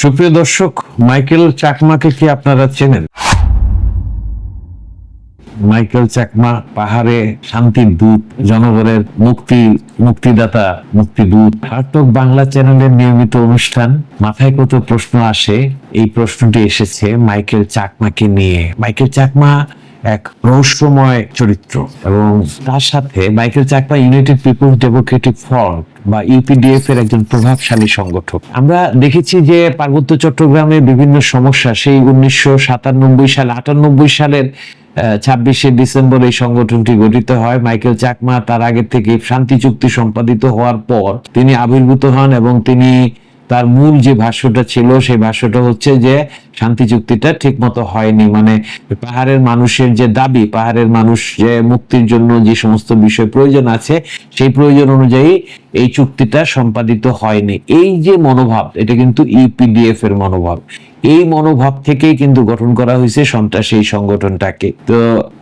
সুপ্রিয় দর্শক, মাইকেল চাকমাকে কি আপনারা চেনেন? মাইকেল চাকমা পাহাড়ে শান্তির দূত, জনগণের মুক্তি, মুক্তিদাতা, মুক্তিদূত। হার্টক বাংলা চ্যানেলের নিয়মিত অনুষ্ঠান। মাথায় কত প্রশ্ন আসে, এই প্রশ্নটি এসেছে মাইকেল চাকমাকে নিয়ে। মাইকেল চাকমা এক রহস্যময় চরিত্র এবং তার সাথে Michael Chakma United People's Democratic Front বা ইউপিডিএফ এর একজন প্রভাবশালী সংগঠক। আমরা দেখেছি যে পার্বত্য চট্টগ্রামে বিভিন্ন সমস্যা, সেই উনিশশো সাতানব্বই সাল, আটানব্বই সালের ছাব্বিশে ডিসেম্বর এই সংগঠনটি গঠিত হয়। মাইকেল চাকমা তার আগে থেকে শান্তি চুক্তি সম্পাদিত হওয়ার পর তিনি আবির্ভূত হন এবং তিনি তার মূল যে ভাষ্যটা ছিল, সেই ভাষ্যটা হচ্ছে যে শান্তি চুক্তিটা ঠিক মতো হয়নি। মানে পাহাড়ের মানুষের যে দাবি, পাহাড়ের মানুষ যে মুক্তির জন্য যে সমস্ত বিষয় প্রয়োজন আছে, সেই প্রয়োজন অনুযায়ী এই চুক্তিটা সম্পাদিত হয়নি। এই যে মনোভাব, এটা কিন্তু ইপিডিএফ এর মনোভাব। এই মনোভাব থেকেই কিন্তু গঠন করা হয়েছে সন্ত্রাসী এই সংগঠনটাকে। তো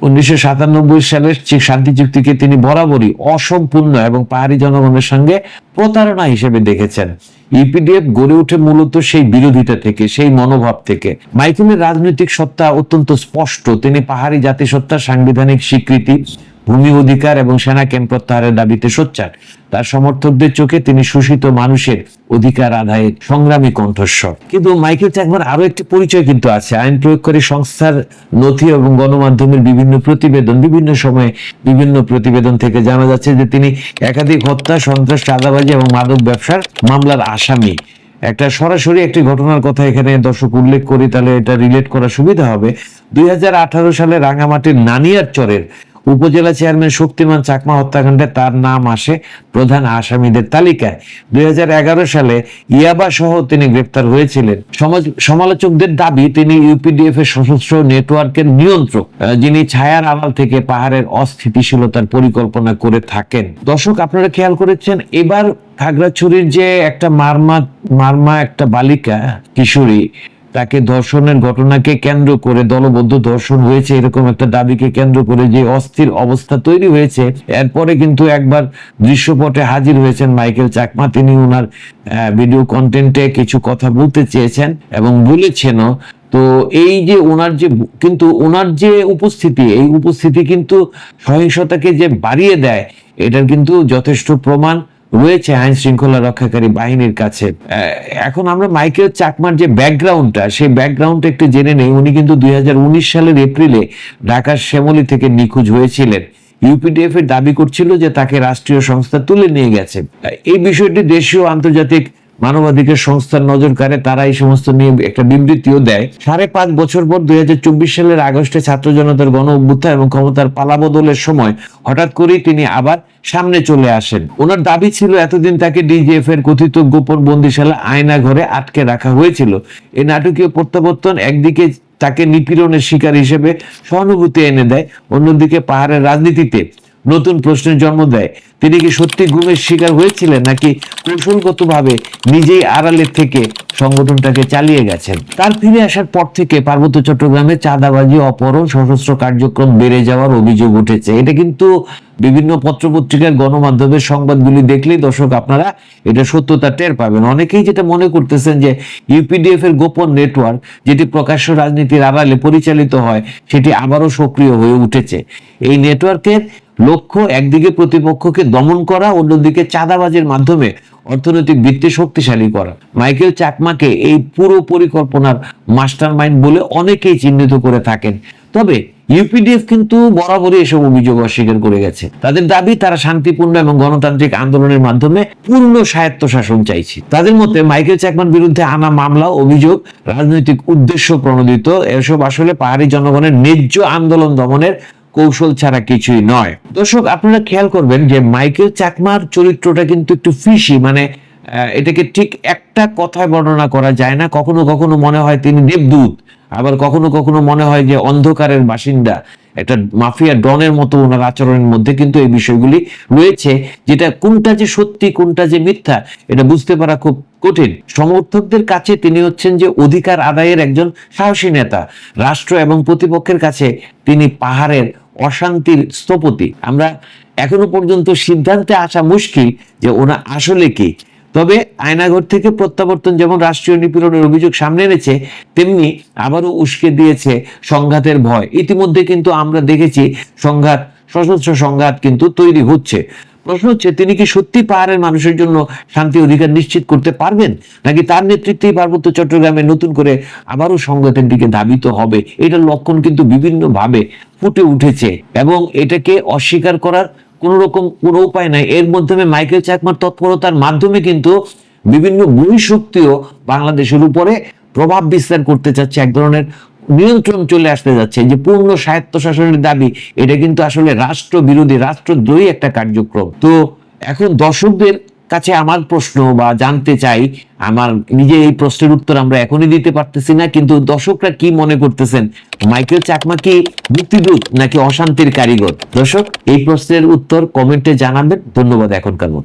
উনিশশো সাতানব্বই সালের শান্তি চুক্তিকে তিনি বরাবরই অসম্পূর্ণ এবং পাহাড়ি জনগণের সঙ্গে প্রতারণা হিসেবে দেখেছেন। ইপিডিএফ গড়ে ওঠে মূলত সেই বিরোধিতা থেকে, সেই মনোভাব থেকে। মাইকেলের রাজনৈতিক সত্তা অত্যন্ত স্পষ্ট। তিনি পাহাড়ি জাতিসত্তার সাংবিধানিক স্বীকৃতি ভূমি অধিকার এবং সেনা ক্যাম্প প্রত্যাহারের দাবিতে সোচ্চার। তার সমর্থকদের চোখে তিনি শোষিত মানুষের অধিকার আদায়ের সংগ্রামী কণ্ঠস্বর। কিন্তু মাইকেল চাকমার আরও একটি পরিচয় কিন্তু আছে। আইন প্রয়োগকারী সংস্থার নথি এবং গণমাধ্যমের বিভিন্ন প্রতিবেদন, বিভিন্ন সময়ে বিভিন্ন প্রতিবেদন থেকে জানা যাচ্ছে যে তিনি একাধিক হত্যা, সন্ত্রাস, চাঁদাবাজি এবং মাদক ব্যবসার মামলার আসামি। একটা সরাসরি একটি ঘটনার কথা এখানে দর্শক উল্লেখ করি, তাহলে এটা রিলেট করা সুবিধা হবে। দুই হাজার আঠারো সালে রাঙামাটির নানিয়ার চরের উপজেলা চেয়ারম্যান শক্তিমান চাকমা হত্যাকাণ্ডে তার নাম আসে প্রধান আসামিদের তালিকায়। দুই হাজার এগারো সালে ইয়াবা সহ তিনি গ্রেপ্তার হয়েছিলেন। সমালোচকদের দাবি, তিনি ইউপিডিএফ এর সশস্ত্র নেটওয়ার্কের নিয়ন্ত্রক যিনি ছায়ার আড়াল থেকে পাহাড়ের অস্থিতিশীলতার পরিকল্পনা করে থাকেন। দর্শক, আপনারা খেয়াল করেছেন, এবার খাগড়াছড়ির যে একটা মারমা মারমা একটা বালিকা, কিশোরী তাকে ধর্ষণের ঘটনাকে কেন্দ্র করে, দলবদ্ধ ধর্ষণ হয়েছে এরকম একটা দাবিকে কেন্দ্র করে যে অস্থির অবস্থা তৈরি হয়েছে। এরপরে কিন্তু একবার দৃশ্যপটে হাজির হয়েছেন মাইকেল চাকমা। তিনি ওনার ভিডিও কন্টেন্টে কিছু কথা বলতে চেয়েছেন এবং বলেছেনও। তো এই যে ওনার যে, কিন্তু ওনার যে উপস্থিতি, এই উপস্থিতি কিন্তু সহিংসতাকে যে বাড়িয়ে দেয়, এটার কিন্তু যথেষ্ট প্রমাণ। রয়েছে আইন শৃঙ্খলা রক্ষাকারী বাহিনীর কাছে। এখন আমরা মাইকেল চাকমার যে ব্যাকগ্রাউন্ডটা, সেই ব্যাকগ্রাউন্ড একটু জেনে নেই। উনি কিন্তু দুই হাজার উনিশ সালের এপ্রিলে ঢাকার শ্যামলী থেকে নিখোঁজ হয়েছিলেন। ইউপিডিএফ এর দাবি করছিল যে তাকে রাষ্ট্রীয় সংস্থা তুলে নিয়ে গেছে। এই বিষয়টি দেশীয় আন্তর্জাতিক মানবাধিকার সংস্থার নজর কাড়ে তারা এই সমস্ত নিয়ে একটা বিবৃতিও দেয়। সাড়ে পাঁচ বছর পর দুই হাজার চব্বিশ সালের আগস্টে ছাত্র জনতার গণ অভ্যুত্থান এবং ক্ষমতার পালাবদলের সময় হঠাৎ করেই তিনি আবার সামনে চলে আসেন। ওনার দাবি ছিল, এতদিন তাকে ডিজিএফ এর কথিত গোপন বন্দিশালা আয়না ঘরে আটকে রাখা হয়েছিল। এই নাটকীয় প্রত্যাবর্তন একদিকে তাকে নিপীড়নের শিকার হিসেবে সহানুভূতি এনে দেয়, অন্যদিকে পাহাড়ের রাজনীতিতে। নতুন প্রশ্নের জন্ম দেয়। তিনি কি সত্যি গুমের শিকার হয়েছিলেন, নাকি কৌশলগতভাবে নিজেই আড়ালের থেকে সংগঠনটাকে চালিয়ে গেছেন? তার ফিরে আসার পর থেকে পার্বত্য চট্টগ্রামে চাঁদাবাজি, অপহরণ, সশস্ত্র কার্যক্রম বেড়ে যাওয়ার অভিযোগ উঠেছে। এটা কিন্তু বিভিন্ন পত্রপত্রিকার গণমাধ্যমের সংবাদগুলি দেখলেই দর্শক আপনারা এটা সত্যতা টের পাবেন। অনেকেই যেটা মনে করতেছেন যে ইউপিডিএফ এর গোপন নেটওয়ার্ক যেটি প্রকাশ্য রাজনীতির আড়ালে পরিচালিত হয়, সেটি আবারও সক্রিয় হয়ে উঠেছে। এই নেটওয়ার্কের লক্ষ্য, একদিকে প্রতিপক্ষকে দমন করা, অন্যদিকে চাঁদাবাজের মাধ্যমে অর্থনৈতিক ভিত্তি শক্তিশালী করা। মাইকেল চাকমাকে এই পুরো পরিকল্পনার মাস্টার মাইন্ড বলে অনেকেই চিহ্নিত করে থাকেন। তবে ইউপিডিএফ কিন্তু বরাবরই এসব অভিযোগ অস্বীকার করে গেছে। তাদের দাবি, তারা শান্তিপূর্ণ এবং গণতান্ত্রিক আন্দোলনের মাধ্যমে পূর্ণ স্বায়ত্ত শাসন চাইছে। তাদের মতে, মাইকেল চাকমার বিরুদ্ধে আনা মামলা, অভিযোগ, রাজনৈতিক উদ্দেশ্য প্রণোদিত। এসব আসলে পাহাড়ি জনগণের ন্যায্য আন্দোলন দমনের কৌশল ছাড়া কিছুই নয়। দর্শক, আপনারা খেয়াল করবেন যে মাইকেল চাকমার চরিত্রটা কিন্তু একটু ফিসি মানে এটাকে ঠিক একটা কথায় বর্ণনা করা যায় না। কখনো কখনো মনে হয় তিনি দেবদূত আবার কখনো কখনো মনে হয় যে অন্ধকারের বাসিন্দা। একটা মাফিয়া ডনের মতো ওনার আচরণের মধ্যে কিন্তু এই বিষয়গুলি রয়েছে, যেটা কোনটা যে সত্যি, কোনটা যে মিথ্যা, এটা বুঝতে পারা খুব কঠিন। সমর্থকদের কাছে তিনি হচ্ছেন যে অধিকার আদায়ের একজন সাহসী নেতা। রাষ্ট্র এবং প্রতিপক্ষের কাছে তিনি পাহাড়ের অশান্তির স্থপতি। আমরা এখনও পর্যন্ত সিদ্ধান্তে আসা মুশকিল যে ওনা আসলে কি। তবে আয়নাঘর থেকে প্রত্যাবর্তন যেমন রাষ্ট্রীয় নিপীড়নের অভিযোগ সামনে এনেছে, তেমনি আবারও উস্কে দিয়েছে সংঘাতের ভয়। ইতিমধ্যে কিন্তু আমরা দেখেছি সংঘাত, সশস্ত্র সংঘাত কিন্তু তৈরি হচ্ছে। প্রশ্ন হচ্ছে, তিনি কি সত্যি পাহাড়ের মানুষের জন্য শান্তি অধিকার নিশ্চিত করতে পারবেন? নাকি তার নেতৃত্বেই পার্বত্য চট্টগ্রামে নতুন করে আবারও সংঘাতের দিকে ধাবিত হবে? এটার লক্ষণ কিন্তু বিভিন্ন ভাবে ফুটে উঠেছে এবং এটাকে অস্বীকার করার কোন রকম কোনো উপায় নাই। এর মাধ্যমে মাইকেল চাকমার তৎপরতার মাধ্যমে কিন্তু বিভিন্ন বহিঃশক্তিও বাংলাদেশের উপরে প্রভাব বিস্তার করতে চাচ্ছে। এক ধরনের নিয়ন্ত্রণ চলে আসতে যাচ্ছে। যে পূর্ণ স্বায়ত্ত শাসনের দাবি, এটা কিন্তু আসলে রাষ্ট্র বিরোধী রাষ্ট্রদ্রোহী একটা কার্যক্রম। তো এখন দর্শকদের কাছে আমার প্রশ্ন বা জানতে চাই, আমার নিজে এই প্রশ্নের উত্তর আমরা এখনই দিতে পারতেছি না, কিন্তু দর্শকরা কি মনে করতেছেন? মাইকেল চাকমা কি মুক্তিদূত নাকি অশান্তির কারিগর? দর্শক, এই প্রশ্নের উত্তর কমেন্টে জানাবেন, ধন্যবাদ এখনকার মতো।